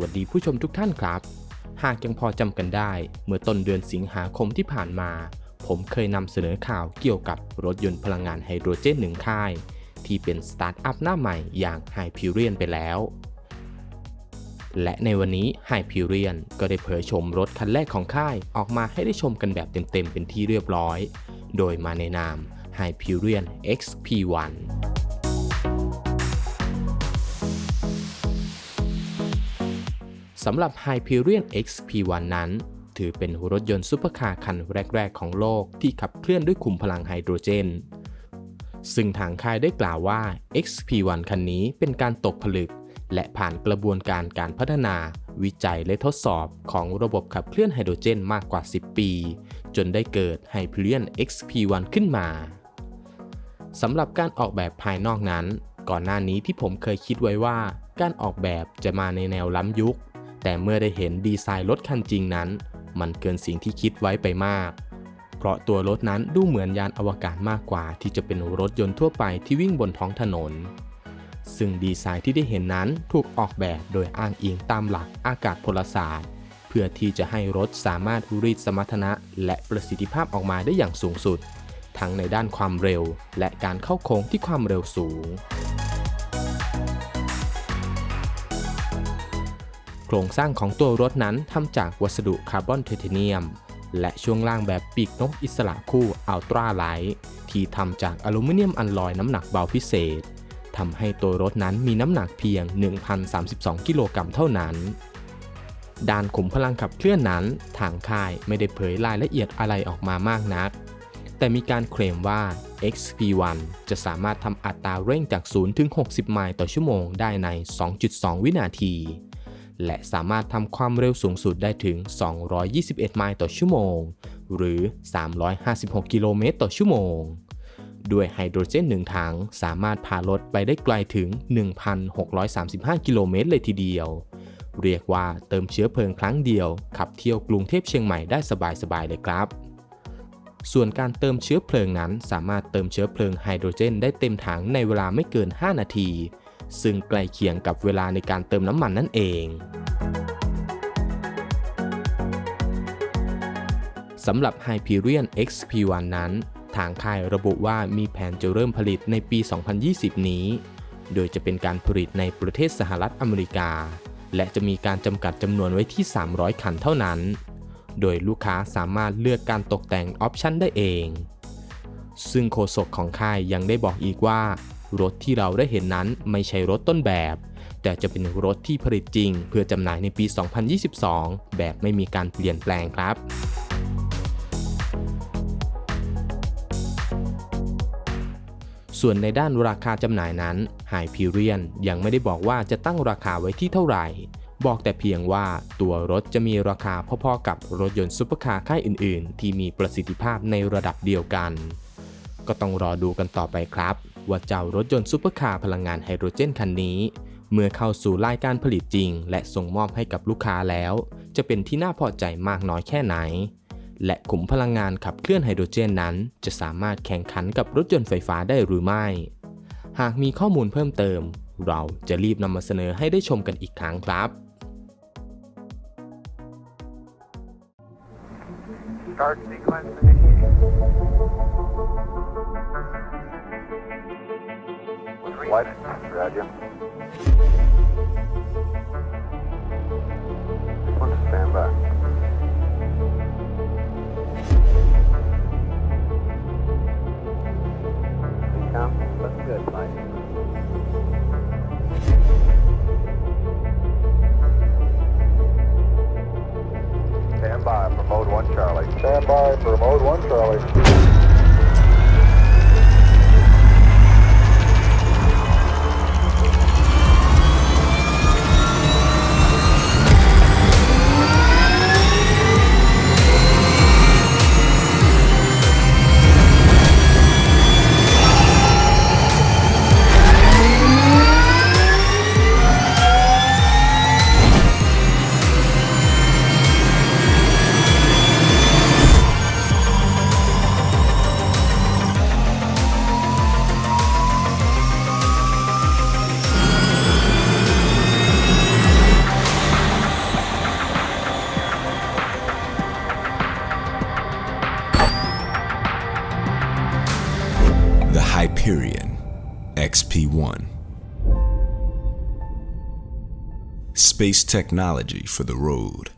วัสดีผู้ชมทุกท่านครับ หากยังพอจำกันได้ เมื่อต้นเดือนสิงหาคมที่ผ่านมา ผมเคยนำเสนอข่าวเกี่ยวกับรถยนต์พลังงานไฮโดรเจนหนึ่งค่าย ที่เป็นสตาร์ทอัพหน้าใหม่อย่าง Hyperion ไปแล้ว และในวันนี้ Hyperion ก็ได้เผยชมรถคันแรกของค่ายออกมาให้ได้ชมกันแบบเต็มๆเป็นที่เรียบร้อย โดยมาในนาม Hyperion XP1 สำหรับ Hyperion XP1 นั้น ถือเป็นรถยนต์ซุปเปอร์คาร์คันแรก ๆ ของโลกที่ขับเคลื่อนด้วยขุมพลังไฮโดรเจน ซึ่งทางค่ายได้กล่าวว่า XP1 คันนี้เป็นการตกผลึก และผ่านกระบวนการการพัฒนา วิจัยและทดสอบของระบบขับเคลื่อนไฮโดรเจนมากกว่า 10 ปี จนได้เกิด Hyperion XP1 ขึ้นมาสำหรับการออกแบบภายนอกนั้น ก่อนหน้านี้ที่ผมเคยคิดไว้ว่า การออกแบบจะมาในแนวล้ำยุค แต่เมื่อได้เห็นดีไซน์รถคันจริงนั้น มันเกินสิ่งที่คิดไว้ไปมาก เพราะตัวรถนั้นดูเหมือนยานอวกาศมากกว่าที่จะเป็นรถยนต์ทั่วไปที่วิ่งบนท้องถนน ซึ่งดีไซน์ที่ได้เห็นนั้นถูกออกแบบโดยอ้างอิงตามหลักอากาศพลศาสตร์ เพื่อที่จะให้รถสามารถรีดสมรรถนะ และประสิทธิภาพออกมาได้อย่างสูงสุด ทั้งในด้านความเร็ว และการเข้าโค้งที่ความเร็วสูง ครงสร้างของตัวรถนั้นทำจากวัสดุคาร์บอนไทเทเนียม และช่วงล่างแบบปีกนกอิสระคู่อัลตราไลท์ที่ทำจากอลูมิเนียมอัลลอยน้ำหนักเบาพิเศษทำให้ตัวรถนั้นมีน้ำหนักเพียง 1,032 กิโลกรัมเท่านั้น ด้านขุมพลังขับเคลื่อนนั้น ทางค่ายไม่ได้เผยรายละเอียดอะไรออกมามากนัก แต่มีการเคลมว่า XP1 จะสามารถทำอัตราเร่งจาก 0 ถึง 60 ไมล์ต่อชั่วโมงได้ใน 2.2 วินาที และสามารถทำความเร็วสูงสุดได้ถึง 221 ไมล์ต่อชั่วโมง หรือ 356 กิโลเมตรต่อชั่วโมง ด้วยไฮโดรเจนหนึ่งถังสามารถพารถไปได้ไกลถึง 1,635 กิโลเมตรเลยทีเดียว เรียกว่าเติมเชื้อเพลิงครั้งเดียว ขับเที่ยวกรุงเทพเชียงใหม่ได้สบายๆเลยครับส่วนการเติมเชื้อเพลิงนั้นสามารถเติมเชื้อเพลิงไฮโดรเจนได้เต็มถังในเวลาไม่เกิน 5 นาที ซึ่งใกล้เคียงกับเวลาในการเติมน้ำมันนั่นเองสำหรับ Hyperion XP1 นั้น ทางค่ายระบุว่ามีแผนจะเริ่มผลิตในปี 2020 นี้ โดยจะเป็นการผลิตในประเทศสหรัฐอเมริกา และจะมีการจำกัดจำนวนไว้ที่ 300 คันเท่านั้น โดยลูกค้าสามารถเลือกการตกแต่งออปชันได้เอง ซึ่งโฆษกของค่ายยังได้บอกอีกว่า รถที่เราได้เห็นนั้นไม่ใช่รถต้นแบบ แต่จะเป็นรถที่ผลิตจริง เพื่อจำหน่ายในปี 2022 แบบไม่มีการเปลี่ยนแปลงครับส่วนในด้านราคาจำหน่ายนั้น Hyperion ยังไม่ได้บอกว่าจะตั้งราคาไว้ที่เท่าไหร่ บอกแต่เพียงว่าตัวรถจะมีราคาพอๆกับรถยนต์ซุปเปอร์คาร์ค่ายอื่นๆ ที่มีประสิทธิภาพในระดับเดียวกัน ก็ต้องรอดูกันต่อไปครับ ว่าเจ้ารถยนต์ซุปเปอร์คาร์พลังงานไฮโดรเจนคันนี้ เมื่อเข้าสู่รายการผลิตจริง และส่งมอบให้กับลูกค้าแล้ว จะเป็นที่น่าพอใจมากน้อยแค่ไหน และขุมพลังงานขับเคลื่อนไฮโดรเจนนั้น จะสามารถแข่งขันกับรถยนต์ไฟฟ้าได้หรือไม่ หากมีข้อมูลเพิ่มเติม เราจะรีบนำมาเสนอให้ได้ชมกันอีกครั้งครับ Start sequence initiated. What? Roger. Sequence stand by. Decom, looking good, Mike. Stand by for mode one Charlie. Stand by for mode one Charlie. Hyperion XP1. Space technology for the road.